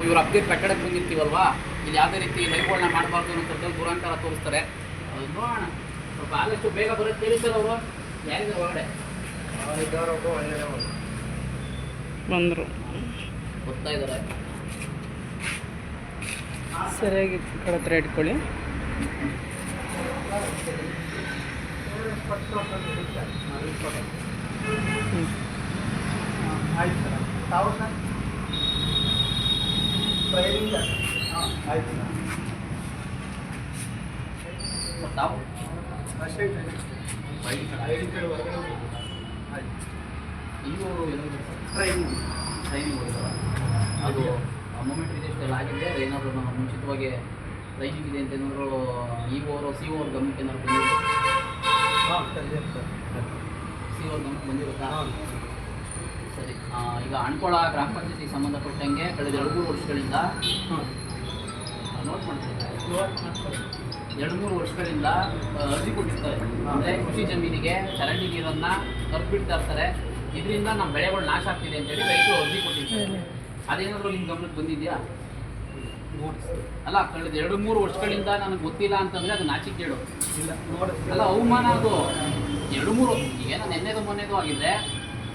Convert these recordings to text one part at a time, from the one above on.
ಇವ್ರು ಅಪ್ಡೇಟ್ ಕಟ್ಟಡಕ್ಕೆ ಬಂದಿರ್ತೀವಲ್ವಾ? ಇಲ್ಲಿ ಯಾವುದೇ ರೀತಿ ಲೈವ್ಗಳನ್ನ ಮಾಡಬಾರ್ದು ಅನ್ನೋಂಥದ್ದು ದುರಂಕಾರ ತೋರಿಸ್ತಾರೆ. ಅದು ನೋಡೋಣ. ಸ್ವಲ್ಪ ಆದಷ್ಟು ಬೇಗ ಬರೋದು ತಿಳಿಸಲ್ಲ ಅವರು. ಯಾರಿದ್ದಾರೆ ಒಳಗಡೆ? ಬಂದರು. ಬರ್ತಾ ಇದ್ದಾರೆ. ಸರಿಯಾಗಿ ಕಡೆ ಹತ್ರ ಇಟ್ಕೊಳ್ಳಿ. ಹ್ಞೂ ಆಯ್ತು ಸರ್. ತಾವು ಸರ್? ಟ್ರೈನಿಂಗ್ ಹಾಂ ಆಯ್ತು. ತಾವು ಅಷ್ಟೇ ಐದು ಕಡೆ ಹೊರಗಡೆ ಹೋಗ್ಬೋದು. ಆಯ್ತು. ಇವರು ಟ್ರೈನಿಂಗ್ ಟ್ರೈನಿಂಗ್ ಹೋಗ್ತಾರ ಅದು ಮೊಮೆಂಟ್ ರಿಜಿಸ್ಟರ್ ಆಗಿದೆ. ಏನಾದರೂ ನಾವು ಮುಂಚಿತವಾಗಿ ಟ್ರೈನಿಂಗ್ ಇದೆ ಅಂತ ಏನಾದ್ರು ಇ ಅವರು ಸಿ ಓರ್ ಗಮನಕ್ಕೆ ಏನಾದ್ರು ಬಂದಿರುತ್ತೆ ಹಾಂ ಸರಿ ಸರ್ ಸಿ ಓರ್ ಗಮನಕ್ಕೆ ಬಂದಿರುತ್ತಾ? ಸರಿ. ಈಗ ಅಣ್ಕೊಳ ಗ್ರಾಮ ಪಂಚಾಯತಿಗೆ ಸಂಬಂಧಪಟ್ಟಂಗೆ ಕಳೆದ ಎರಡು ಮೂರು ವರ್ಷಗಳಿಂದ ನೋಟ್ ಎರಡು ಮೂರು ವರ್ಷಗಳಿಂದ ಅರ್ಜಿ ಕೊಟ್ಟಿರ್ತಾರೆ. ಅಂದರೆ ಕೃಷಿ ಜಮೀನಿಗೆ ಚರಂಡಿ ನೀರನ್ನು ತರ್ಬಿಡ್ತಾ ಇರ್ತಾರೆ. ಇದರಿಂದ ನಮ್ಮ ಬೆಳೆಗಳು ನಾಶ ಆಗ್ತಿದೆ ಅಂತೇಳಿ ರೈತರು ಅರ್ಜಿ ಕೊಟ್ಟಿರ್ತಾರೆ. ಅದೇನಾದರೂ ನಿಮ್ಮ ಗಮನಕ್ಕೆ ಬಂದಿದೆಯಾ? ಅಲ್ಲ ಕಳೆದ ಎರಡು ಮೂರು ವರ್ಷಗಳಿಂದ ನನಗೆ ಗೊತ್ತಿಲ್ಲ ಅಂತಂದರೆ ಅದು ನಾಚಿಕೆ ಇಲ್ಲ ನೋಡಿ ಅಲ್ಲ ಅವಮಾನ ಅದು. ಎರಡು ಮೂರು ಏನೋ ನೆನ್ನೆದು ಮೊನ್ನೆದು ಆಗಿದ್ರೆ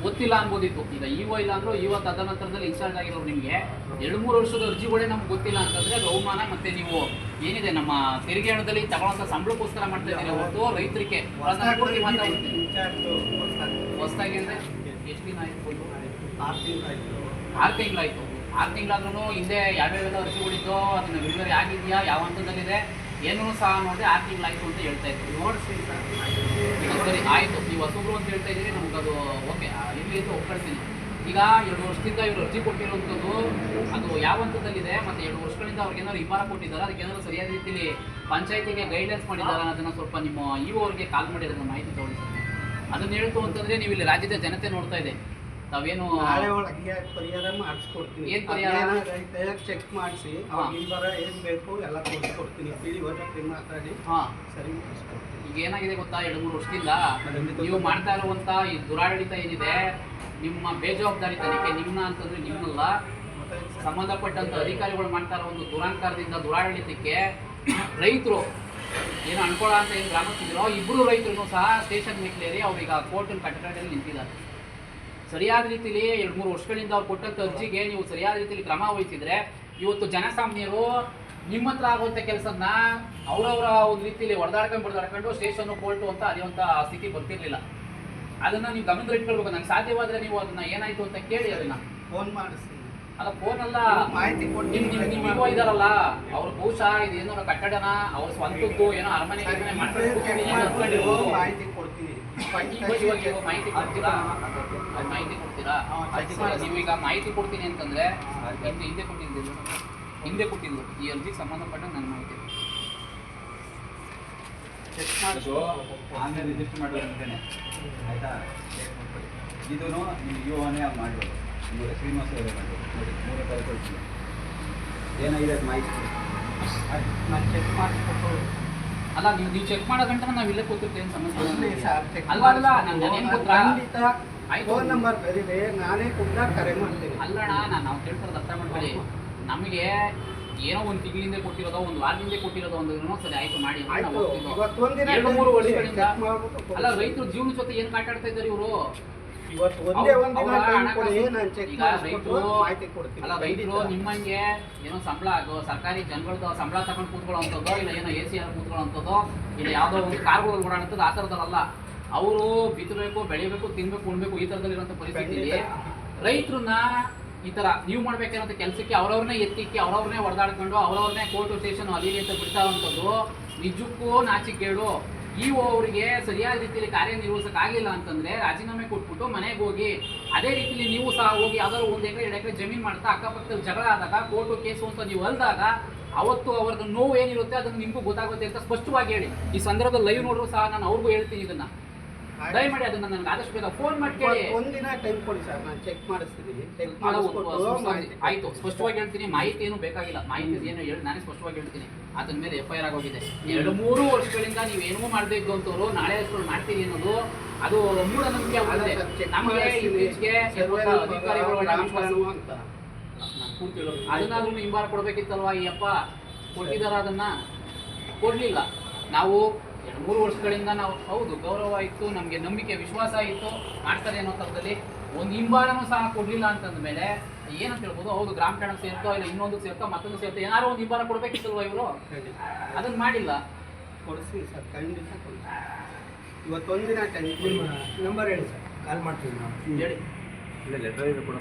ಗೊತ್ತಿಲ್ಲ ಅನ್ಬೋದಿತ್ತು. ಈಗ ಈವೋ ಇಲ್ಲ ಅಂದ್ರೂ ಇವತ್ತು ತದನಂತರದಲ್ಲಿ ಇನ್ಸ್ಟಾಲ್ಡ್ ಆಗಿರೋರು ನಿಮಗೆ ಎರಡು ಮೂರು ವರ್ಷದ ಅರ್ಜಿಗಳೇ ನಮ್ಗೆ ಗೊತ್ತಿಲ್ಲ ಅಂತಂದ್ರೆ ಅದು ಅವಮಾನ ಮತ್ತೆ ನೀವು ಏನಿದೆ ನಮ್ಮ ತೆರಿಗೆ ಹಣದಲ್ಲಿ ತಗೊಳ್ಳೋಂಥ ಸಂಬಳಕ್ಕೋಸ್ಕರ ಮಾಡ್ತಾ ಇದ್ದೀರಿ ಹೊರತು ರೈತರಿಗೆ? ಹೊಸದಾಗಿ ಅಂದರೆ? ಎಷ್ಟು ದಿನ ಆಯ್ತು? ಆರು ತಿಂಗಳು ಆಯಿತು. ಆರು ತಿಂಗಳಾಯ್ತು ಆರು ತಿಂಗಳಾದ್ರೂ ಹಿಂದೆ ಯಾವ್ಯಾವೆಲ್ಲ ಅರ್ಜಿಗಳಿದ್ದೋ ಅದನ್ನ ವಿಡುಗಡೆ ಆಗಿದೆಯಾ? ಯಾವ ಹಂತದಲ್ಲಿದೆ? ಏನೂ ಸಹ ನೋಡಿ ಆರು ತಿಂಗಳಾಯ್ತು ಅಂತ ಹೇಳ್ತಾ ಇದ್ರು. ನೋಡಿಸಿ ಸರಿ ಆಯಿತು, ನೀವು ಹೊಸಬ್ರು ಅಂತ ಹೇಳ್ತಾ ಇದ್ದೀರಿ, ನಮ್ಗೆ ಅದು ಓಕೆ ಇಲ್ಲಿ ಅಂತ ಒಪ್ಕೊಳ್ತೀನಿ ಈಗ ಎರಡು ವರ್ಷದಿಂದ ಇವರು ಅರ್ಜಿ ಕೊಟ್ಟಿರುವಂಥದ್ದು ಅದು ಯಾವ ಹಂತದಲ್ಲಿದೆ? ಮತ್ತೆ ಎರಡು ವರ್ಷಗಳಿಂದ ಅವ್ರಿಗೆ ಏನಾದ್ರು ಇಬ್ಬರ ಕೊಟ್ಟಿದ್ದಾರೆ? ಅದಕ್ಕೆ ಏನಾದ್ರು ಸರಿಯಾದ ರೀತಿಯಲ್ಲಿ ಪಂಚಾಯತಿಗೆ ಗೈಡೆನ್ಸ್ ಮಾಡಿದ್ದಾರೆ ಅನ್ನೋದನ್ನ ಸ್ವಲ್ಪ ನಿಮ್ಮ ಇವು ಅವ್ರಿಗೆ ಕಾಲ್ ಮಾಡಿ ಅದನ್ನ ಮಾಹಿತಿ ತಗೊಳ್ಳಿ ಅದನ್ನ ಹೇಳ್ತು ಅಂತಂದ್ರೆ ನೀವು ಇಲ್ಲಿ ರಾಜ್ಯದ ಜನತೆ ನೋಡ್ತಾ ಇದೆ. ತಾವೇನು ನಾಳೆ ಒಳಗೆ ಪರಿಹಾರ ಮಾಡಿಸ್ಕೊಡ್ತೀನಿ. ಏನು ಪರಿಹಾರ? ಚೆಕ್ ಮಾಡಿಸಿ ಈ ಬರ ಏನು ಬೇಕು ಎಲ್ಲ ತಿಳಿ ಮಾತಾಡಿ ಹಾಂ. ಸರಿ ಈಗ ಏನಾಗಿದೆ ಗೊತ್ತಾ? ಎರಡು ಮೂರು ವರ್ಷದಿಂದ ನೀವು ಮಾಡ್ತಾ ಇರುವಂತ ಈ ದುರಾಡಳಿತ ಏನಿದೆ ನಿಮ್ಮ ಬೇಜವಾಬ್ದಾರಿ ತನಿಖೆ ನಿಮ್ಮ ಅಂತಂದ್ರೆ ನಿಮ್ಮಲ್ಲ. ಸಂಬಂಧಪಟ್ಟಂತ ಅಧಿಕಾರಿಗಳು ಮಾಡ್ತಾ ಇರೋ ಒಂದು ದುರಾಂಕಾರದಿಂದ ದುರಾಡಳಿತಕ್ಕೆ ರೈತರು ಏನು ಅನ್ಕೊಳ್ಳೋ ಅಂತ ಏನು ಗ್ರಾಮಸ್ಥಿರೋ ಇಬ್ಬರು ರೈತರು ಸಹ ಸ್ಟೇಷನ್ ಮೆಟ್ಲೇರಿ ಆ ಕೋರ್ಟಿನ ಕಟ್ಟಡದಲ್ಲಿ ನಿಂತಿದ್ದಾರೆ. ಸರಿಯಾದ ರೀತಿಲಿ ಎರಡು ಮೂರು ವರ್ಷಗಳಿಂದ ಅವ್ರು ಕೊಟ್ಟಂತ ಅರ್ಜಿಗೆ ನೀವು ಸರಿಯಾದ ರೀತಿಯಲ್ಲಿ ಕ್ರಮ ವಹಿಸಿದ್ರೆ ಇವತ್ತು ಜನಸಾಮಾನ್ಯರು ನಿಮ್ಮ ಹತ್ರ ಆಗುವಂಥ ಕೆಲಸನ ಅವರವರ ಒಂದು ರೀತಿಯಲ್ಲಿ ಹೊಡೆದಾಡ್ಕೊಂಡು ಬಡ್ದಾಡ್ಕೊಂಡು ಸ್ಟೇಷನ್ ಕೋರ್ಟು ಅಂತ ಅದೇವಂತ ಸ್ಥಿತಿ ಬರ್ತಿರ್ಲಿಲ್ಲ. ಅದನ್ನ ನೀವು ಗಮನದಲ್ಲಿ ಇಟ್ಕೊಳ್ಬೇಕು. ನಂಗೆ ಸಾಧ್ಯವಾದ್ರೆ ನೀವು ಅದನ್ನ ಏನಾಯ್ತು ಅಂತ ಕೇಳಿ ಅದನ್ನ. ಫೋನ್ ಮಾಡಿಸ್ತೀನಿ ಅಲ್ಲ ಫೋನ್ ಅಲ್ಲ. ಮಾಹಿತಿ ಕೊಟ್ಟು ಕೊಡ್ತೀನಿ ನಿಮ್ ನಿಮ್ ಇವ ಇದಾರಲ್ಲ. ಅವ್ರ ಬಹುಶಃ ಇದು ಏನೋ ಕಟ್ಟಡನ ಅವ್ರ ಸ್ವಂತದ್ದು ಏನೋ ಅರಮನೆ. ಮಾಹಿತಿ ಕೊಡ್ತೀನಿ. ಮಾಹಿತಿ ಕೊಡ್ತೀರಾ? ಅದ್ ಮಾಹಿತಿ ಕೊಡ್ತೀರಾ? ಹಾ, ಅಕಸ್ಮಾತ್ ನೀವು ಈಗ ಮಾಹಿತಿ ಕೊಡ್ತೀನಿ ಅಂತಂದ್ರೆ ಹಿಂದೆ ಹಿಂದೆ ಕೊಟ್ಟಿದ್ದು ಹಿಂದೆ ಕೊಟ್ಟಿದ್ದು ಈ ಅರ್ಜಿ ಸಂಬಂಧಪಟ್ಟ ನನ್ನ ಮಾಹಿತಿ. ಚೆಕ್ ಆನ್ಲೈನ್ ರಿಜಿಸ್ಟರ್ ಆಯ್ತಾ? ಇದೂ ನಿಮ್ಗೆ ಯು ಒನೇ ಮಾಡ್ಬೋದು. ನಿಮಗೆ ಶ್ರೀನಿವಾಸ ಅವರೇ ನೋಡಿ ಮೂರೇ ತಾರೀಕು ಕೊಡ್ತೀನಿ. ಏನಾಗಿದೆ ಅದು ಮಾಹಿತಿ. ನಾನು ಚೆಕ್ ಮಾಡಿಸ್ಕೊಟ್ಟು ಅಲ್ಲ ನೀವು ನೀವು ಚೆಕ್ ಮಾಡೋ ಗಂಟೆ ನಾವು ಇಲ್ಲೇ ಕೂತಿರ್ತೇವೆ ಸಮಸ್ಯೆ ಅಲ್ವಾ ಅಲ್ಲ ನಾನು ನಾನೇನು ಗೊತ್ತಾ? ಖಂಡಿತ ಫೋನ್ ನಂಬರ್ ಬರೀದೆ ನಾನೇ ಕೂಡ ಕರೆ ಮಾಡ್ತೀನಿ. ಅಲ್ಲಣ್ಣ ನಾನು ನಾವು ತಿಳ್ಕೊಳ್ಳೋದು ಅರ್ಥ ಮಾಡ್ಕೊಳ್ಳಿ. ನಮಗೆ ಏನೋ ಒಂದು ತಿಂಗಳಿಂದ ಕೊಟ್ಟಿರೋದೋ ಒಂದು ವಾರದಿಂದ ಕೊಟ್ಟಿರೋದೋ ಒಂದು ಏನೋ ಸರಿ ಆಯ್ತು ಮಾಡಿ ಎರಡು ಮೂರು ವರ್ಷಗಳಿಂದ. ಅಲ್ಲ ರೈತರು ಜೀವನ ಜೊತೆ ಏನ್ ಮಾತಾಡ್ತಾ ಇದ್ದಾರೆ ಇವರು? ಇವತ್ತು ಒಂದೇ ಒಂದು ದಿನ ಟೈಮ್ ಕೊಡಿ ನಾನು ಚೆಕ್ ಈಗ ರೈತರು- ಮಾಹಿತಿ ಕೊಡ್ತೀನಿ. ಅಲ್ಲ ರೈತರು ನಿಮ್ಮಂಗೆ ಏನೋ ಸಂಬಳ ಆಗೋ ಸರ್ಕಾರಿ ಜನಗಳದ್ದು ಸಂಬಳ ತಗೊಂಡು ಕೂತ್ಕೊಳ್ಳೋಂಥದ್ದೋ ಇಲ್ಲ ಏನೋ ಎ ಸಿ ಆರ್ ಕೂತ್ಕೊಳ್ಳೋಂಥದ್ದೋ ಇಲ್ಲ ಯಾವುದೋ ಒಂದು ಕಾರ್ಗಳು ಓಡಾಡುತ್ತದ್ದು ಆ ಥರದಲ್ಲ ಅವರು ಬಿತ್ತಬೇಕು ಬೆಳಿಬೇಕು ತಿನ್ಬೇಕು ಉಣ್ಬೇಕು ಈ ಥರದಲ್ಲಿರುವಂಥ ಪರಿಸ್ಥಿತಿಯಲ್ಲಿ ರೈತರನ್ನ ಈ ಥರ ನೀವು ಮಾಡ್ಬೇಕಿರೋಂಥ ಕೆಲಸಕ್ಕೆ ಅವ್ರವ್ರನ್ನೇ ಎತ್ತಿಕ್ಕಿ ಅವ್ರವ್ರನ್ನೇ ಹೊಡೆದಾಡ್ಕೊಂಡು ಅವ್ರವ್ರನ್ನೇ ಕೋರ್ಟ್ ಸ್ಟೇಷನ್ ಅಲ್ಲಿ ಇಲ್ಲಿ ಅಂತ ಬಿಡ್ತಾ ಇರುವಂಥದ್ದು ನಿಜಕ್ಕೂ ನಾಚಿಕೇಡು. ಇವು ಅವರಿಗೆ ಸರಿಯಾದ ರೀತಿಯಲ್ಲಿ ಕಾರ್ಯನಿರ್ವಹಿಸಕ್ ಆಗಿಲ್ಲ ಅಂತಂದ್ರೆ ರಾಜೀನಾಮೆ ಕೊಟ್ಬಿಟ್ಟು ಮನೆಗೆ ಹೋಗಿ, ಅದೇ ರೀತಿಯಲ್ಲಿ ನೀವು ಸಹ ಹೋಗಿ ಯಾವ್ದಾದ್ರು ಒಂದು ಎಕರೆ, ಎರಡು ಎಕರೆ ಜಮೀನು ಮಾಡ್ತಾ ಅಕ್ಕಪಕ್ಕದ ಜಗಳ ಆದಾಗ ಕೋರ್ಟು ಕೇಸು ಅಂತ ನೀವು ಅಲ್ದಾಗ, ಅವತ್ತು ಅವ್ರದ್ದು ನೋವು ಏನಿರುತ್ತೆ ಅದನ್ನು ನಿಮಗೂ ಗೊತ್ತಾಗುತ್ತೆ ಅಂತ ಸ್ಪಷ್ಟವಾಗಿ ಹೇಳಿ. ಈ ಸಂದರ್ಭದಲ್ಲಿ ಲೈವ್ ನೋಡ್ರು ಸಹ ನಾನು ಅವ್ರಿಗೂ ಹೇಳ್ತೀನಿ ಇದನ್ನ. ದಯಮಾಡಿ ಅದನ್ನ ನನಗೆ ಆದಷ್ಟು ಬೇಗ ಫೋನ್ ಮಾಡಿ ಕೇಳಿ. ಒಂದಿನ ಟೈಮ್ ಕೊಡಿ ಸರ್ ನಾನು ಚೆಕ್ ಮಾಡಿಸ್ತೀನಿ. ಚೆಕ್ ಮಾಡಿಸ್ಬಿಟ್ಟು ಆಯ್ತು. ಸ್ಪಷ್ಟವಾಗಿ ಹೇಳ್ತೀನಿ ಮಾಹಿತಿ ಏನು ಬೇಕಾಗಿಲ್ಲ. ಮಾಹಿತಿ ಏನು ಹೇಳಿ ನಾನೇ ಸ್ಪಷ್ಟವಾಗಿ ಹೇಳ್ತೀನಿ. ಅದನ್ನ ಮೇಲೆ ಎಫ್ ಐ ಆರ್ ಆಗೋಗಿದೆ. ಎರಡು ಮೂರು ವರ್ಷಗಳಿಂದ ನೀವೇನೂ ಮಾಡಬೇಕು ಅಂತವ್ರು ನಾಳೆ ಅಷ್ಟು ಮಾಡ್ತೀರಿ ಅನ್ನೋದು ಅದು ಮೂಢನಂಬಿಕೆ ಆಗುತ್ತೆ ನಮಗೆ. ಇತ್ತೀಚೆಗೆ ಅಧಿಕಾರಿಗಳ ಅಂತ. ಅದನ್ನಾದ್ರೂ ಹಿಂಬಾರ ಕೊಡ್ಬೇಕಿತ್ತಲ್ವಾ ಈ ಅಪ್ಪ ಕೊಟ್ಟಿದಾರ ಅದನ್ನ? ಕೊಡ್ಲಿಲ್ಲ. ನಾವು ಎರಡು ಮೂರು ವರ್ಷಗಳಿಂದ ನಾವು ಹೌದು ಗೌರವ ಇತ್ತು ನಮಗೆ ನಂಬಿಕೆ ವಿಶ್ವಾಸ ಇತ್ತು ಮಾಡ್ತಾರೆ ಅನ್ನೋ ಥರದಲ್ಲಿ ಒಂದು ಹಿಂಬಾಲನೂ ಸಹ ಕೊಡ್ಲಿಲ್ಲ ಅಂತಂದ ಮೇಲೆ ಏನಂತ ಹೇಳ್ಬೋದು ಹೌದು ಗ್ರಾಮ ಠಾಣಕ್ಕೆ ಸೇರ್ತೋ ಇಲ್ಲ ಇನ್ನೊಂದು ಸೇರ್ತೋ ಮತ್ತೊಂದು ಸೇರ್ತೋ ಏನಾರೋ ಒಂದು ಹಿಂಬಾಲ ಕೊಡಬೇಕಿತ್ತಲ್ವ ಇವರು? ಅದನ್ನು ಮಾಡಿಲ್ಲ. ಕೊಡಿಸ್ತೀವಿ ಸರ್ ಖಂಡಿತ ಕೊಡಿಸ್ತೀವಿ ಇವತ್ತೊಂದಿನ ನಂಬರ್ ಹೇಳಿ ಸರ್. ಕಾಲ್ ಮಾಡ್ತೀವಿ ನಾವು. ಹೇಳಿ. ಇಲ್ಲ ಲೆಟರ್ ಕೂಡ